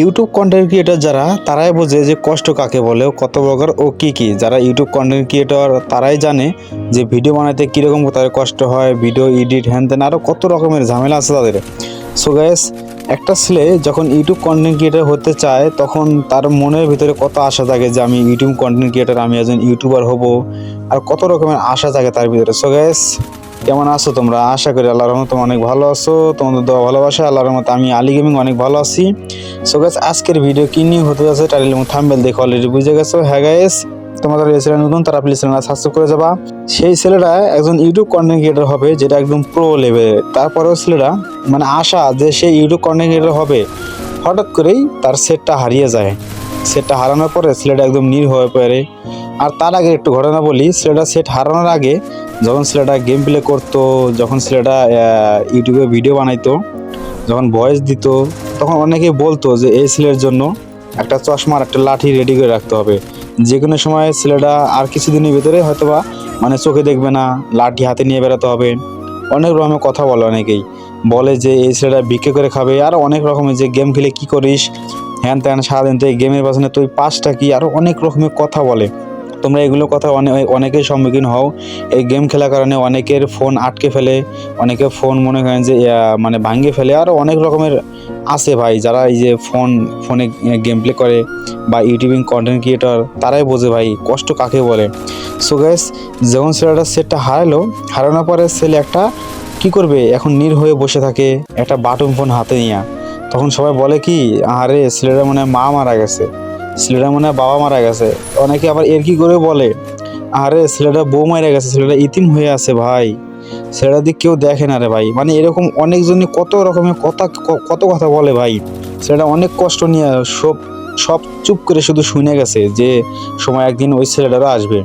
YouTube content creator যারা, তারাই বোঝে যে কষ্ট কাকে বলে কত প্রকার ও কি কি। যারা ইউটিউব কন্টেন্ট ক্রিয়েটর তারাই জানে যে ভিডিও বানাতে কীরকম তাদের কষ্ট হয় ভিডিও এডিট হ্যান ত্যান আরও কত রকমের ঝামেলা আছে তাদের। সো গ্যাস একটা ছেলে যখন ইউটিউব কন্টেন্ট ক্রিয়েটর হতে চায়, তখন তার মনের ভিতরে কত আশা থাকে যে আমি ইউটিউব কন্টেন্ট ক্রিয়েটর আমি একজন ইউটিউবার হব, আর কত রকমের আশা থাকে তার ভিতরে। সো গ্যাস কেমন আছো তোমরা? আশা করি আল্লাহ রহমত অনেক ভালো আছো। তোমাদের দোয়া ভালোবাসা আল্লাহ রহমতে আমি আলী গেমিং অনেক ভালো আছি। সো গাইস আজকের ভিডিও কি নিয়ে হতে যাচ্ছে? টাইটেল এবং থাম্বেল দেখে অলরেডি বুঝে গেছো। হ্যাঁ গাইস তোমাদের এই ছেলে নতুন, তারা প্লিজ চ্যানেল সাবস্ক্রাইব করে যাবা। সেই ছেলেটা একজন ইউটিউব কন্টেন্ট ক্রিয়েটর হবে, যেটা একদম প্রো লেভেল তারপরেও ছেলেটা মানে আশা যে সে ইউটিউব কন্টেন্ট ক্রিয়েটর হবে, হঠাৎ করেই তার সেটটা হারিয়ে যায়। সেটটা হারানোর পরে ছেলেটা একদম নীর হয়ে পড়ে। আর তার আগে একটু ঘটনা বলি, ছেলেটা সেট হারানোর আগে যখন ছেলেটা গেম প্লে করতো, যখন ছেলেটা ইউটিউবে ভিডিও বানাইতো, যখন ভয়েস দিত, তখন অনেকেই বলতো যে এই ছেলের জন্য একটা চশমার একটা লাঠি রেডি করে রাখতে হবে। যে কোনো সময় ছেলেটা আর কিছুদিনের ভিতরে হয়তোবা মানে চোখে দেখবে না, লাঠি হাতে নিয়ে বেরোতে হবে। অনেক রকমের কথা বলে অনেকেই। বলে যে এই ছেলেটা বিক্রি করে খাবে, আর অনেক রকমের যে গেম খেলে কি করিস, হ্যান ত্যান সারাদিন তো এই গেমের পাশে তুই পাঁচটা কি আরও অনেক রকমের কথা বলে। তোমরা এগুলো কথা অনেক অনেকের সম্মুখীন হও। এই গেম খেলার কারণে অনেকের ফোন আটকে ফেলে, অনেকের ফোন মনে করেন যে মানে ভাঙিয়ে ফেলে। আরও অনেক রকমের আছে ভাই, যারা এই যে ফোন, ফোনে গেম প্লে করে বা ইউটিউবিং কন্টেন্ট ক্রিয়েটর তারাই বোঝে ভাই, কষ্ট কাকে বলে। সো গ্যাস যখন ছেলেটা সেটটা হারালো, হারানোর পরে ছেলে একটা কি করবে? এখন নীর হয়ে বসে থাকে, একটা বাটন ফোন হাতে নিয়ে। তখন সবাই বলে কি, আরে, ছেলেটা মনে মা মারা গেছে। ছেলেটা মনে হয় বাবা মারা গেছে। অনেকে আবার এর কি করে বলে, আরে, ছেলেটা বউ মারা গেছে, ছেলেটা ইতিম হয়ে আছে ভাই। ছেলেটা দিক কেউ দেখে না রে ভাই। মানে এরকম অনেকজনই কত রকমের কথা কত কথা বলে ভাই। ছেলেটা অনেক কষ্ট নিয়ে সব সব চুপ করে শুধু শুনে গেছে যে, সময় একদিন ওই ছেলেটারও আসবে।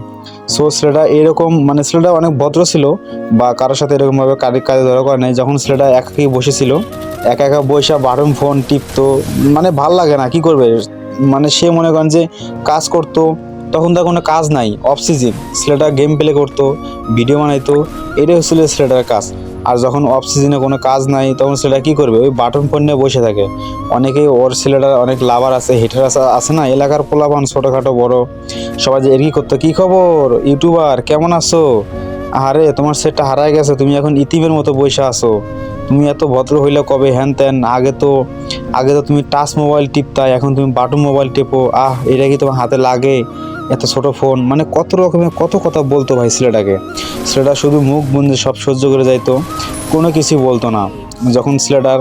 সো, ছেলেটা এরকম মানে ছেলেটা অনেক ভদ্র ছিল, বা কারোর সাথে এরকমভাবে কাজে কাজে ধরা করে নাই। যখন ছেলেটা একাকি বসেছিল, একা একা বসে বাটন ফোন, টিপতো মানে ভালো লাগে না, কি করবে? মানে সে মনে করেন যে কাজ করতো, তখন তার কোনো কাজ নাই অফ সিজন ছেলেটা গেম প্লে করতো ভিডিও বানাইতো, এটাই হচ্ছিল ছেলেটার কাজ। আর যখন অফ সিজনে কোনো কাজ নাই, তখন ছেলেটা কী করবে? ওই বাটন ফোন নিয়ে বসে থাকে। অনেকেই ওর ছেলেটার অনেক লাভার আছে হেটার আছে আছে না? এলাকার পোলাপান, ছোটোখাটো, বড়। সবাই যে, এর কি করতো? কী খবর? ইউটিউবার কেমন আছো? আরে, তোমার সেটটা হারায় গেছে, তুমি এখন ইতিমের মতো বসে আছো। তুমি এত ভদ্র হইলে কবে? হ্যান ত্যান, আগে তো আগে তো তুমি টাচ মোবাইল টিপতাই এখন তুমি বাটন মোবাইল টেপো। আহ, এটা কি তোমার হাতে লাগে? এত ছোট ফোন মানে কত রকমের, কত কথা বলতো ভাই ছেলেটাকে। ছেলেটা শুধু মুখ বন্ধু সব সহ্য করে যাইতো, কোনো কিছু বলতো না। যখন ছেলেটার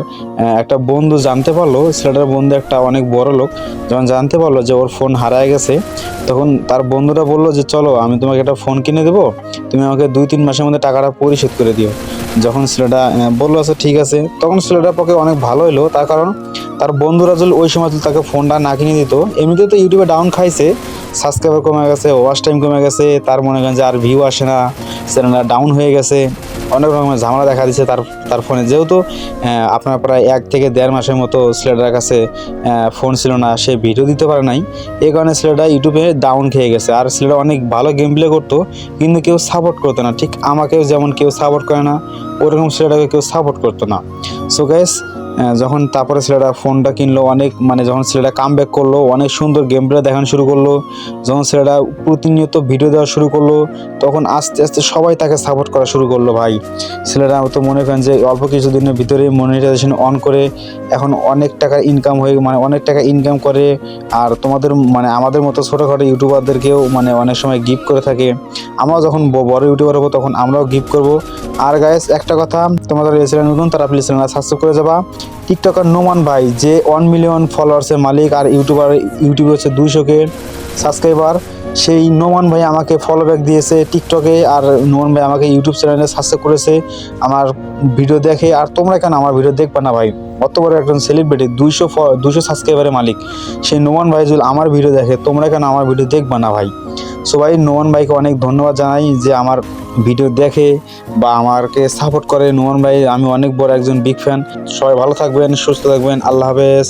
একটা বন্ধু জানতে পারল, ছেলেটার বন্ধু একটা অনেক বড় লোক, যখন জানতে পারল যে ওর ফোন হারায় গেছে, তখন তার বন্ধুরা বলল যে, চলো, আমি তোমাকে একটা ফোন কিনে দেবো। তুমি আমাকে দুই তিন মাসের মধ্যে টাকাটা পরিশোধ করে দিও। যখন ছেলেটা বলল আচ্ছা ঠিক আছে। তখন ছেলেটার পক্ষে অনেক ভালো হলো তার কারণ, তার বন্ধুরা যদি ওই সময় তাকে ফোনটা না কিনে দিত। এমনিতে তো ইউটিউবে ডাউন খাইছে সাবস্ক্রাইবার কমে গেছে ওয়াচ টাইম কমে গেছে, তার মনে করেন যে আর ভিউ আসে না চ্যানেলটা ডাউন হয়ে গেছে। অনেক রকমের ঝামেলা দেখা দিচ্ছে তার তার ফোনে। যেহেতু আপনার প্রায় এক থেকে দেড় মাসের মতো ছেলেটার কাছে ফোন ছিল না, সে ভিডিও দিতে পারে নাই। এই কারণে ছেলেটা ইউটিউবে ডাউন খেয়ে গেছে। আর ছেলেটা অনেক ভালো গেম প্লে করতো, কিন্তু কেউ সাপোর্ট করতো না। ঠিক আমাকেও যেমন কেউ সাপোর্ট করে না, ওরকম ছেলেটাকে কেউ সাপোর্ট করতো না। সো গাইস যখন তারপরে ছেলেটা ফোনটা কিনলো, অনেক মানে যখন ছেলেটা কাম ব্যাক করল, অনেক সুন্দর গেম প্লে দেখানো শুরু করল। যখন ছেলেটা প্রতিনিয়ত ভিডিও দেওয়া শুরু করল, তখন আস্তে আস্তে সবাই তাকে সাপোর্ট করা শুরু করল ভাই। ছেলেরা তো মনে করেন যে অল্প কিছুদিনের ভিতরে মনিটাইজেশন অন করে এখন অনেক টাকা ইনকাম হয়ে মানে অনেক টাকা ইনকাম করে। আর তোমাদের মানে আমাদের মতো ছোটোখাটো ইউটিউবারদেরকেও মানে অনেক সময় গিফট করে থাকে। আমরাও যখন বড় ইউটিউবার হব তখন আমরাও গিফট করব। আর গাইস একটা কথা, তোমাদের এই নতুন, তারা প্লিজ চ্যানেল সাবস্ক্রাইব করে যাবা। টিকটকার নোমান ভাই, যে ওয়ান মিলিয়ন ফলোয়ার্সের মালিক আর ইউটিউবার ইউটিউবে হচ্ছে দুইশো কে সাবস্ক্রাইবার সেই নোমান ভাই আমাকে ফলো ব্যাক দিয়েছে টিকটকে আর নোমান ভাই আমাকে ইউটিউব চ্যানেলে সাবস্ক্রাইব করেছে, আমার ভিডিও দেখে। আর তোমরা কেন আমার ভিডিও দেখবা না ভাই? অত বড় একজন সেলিব্রিটি দুইশো দুইশো সাবস্ক্রাইবারের মালিক। সেই নোমান ভাই যদি আমার ভিডিও দেখে, তোমরা কেন আমার ভিডিও দেখবা না ভাই? সো ভাই নোমান ভাইকে অনেক ধন্যবাদ জানাই যে আমার ভিডিও দেখে বা আমাকে সাপোর্ট করে। নোমান ভাই, আমি অনেক বড় একজন বিগ ফ্যান সবাই ভালো থাকবেন, সুস্থ থাকবেন। আল্লাহ হাফেজ।